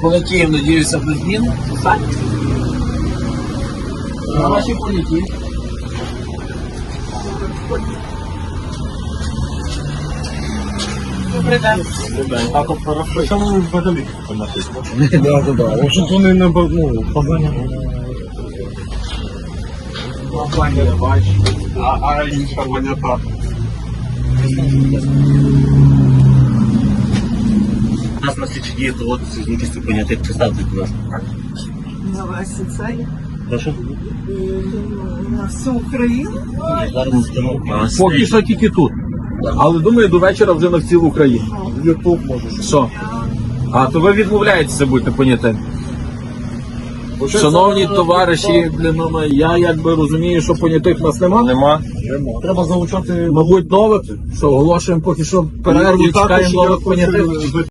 Полетів, надіюся, без змін. На ваші політі. Добрий день. Тато причому взагалі понятись. Да, да, да. Якщо вони не б- ну, погані. А, а інша монета. На слідчі дії проводиться з кількістю понятих представте, будь ласка. На вас і це Прошу. на всю Україну. Зараз Поки що тільки тут. Але думаю, до вечора вже на цілу Україну. Ютуб може. Що? А, то ви відмовляєтеся бути понятим. Шановні товариші, блін, ну, я якби розумію, що понятих нас нема. Нема. Треба залучати Мабуть, нових, що оголошуємо поки що перерву, І чекаємо нових понятих. хочу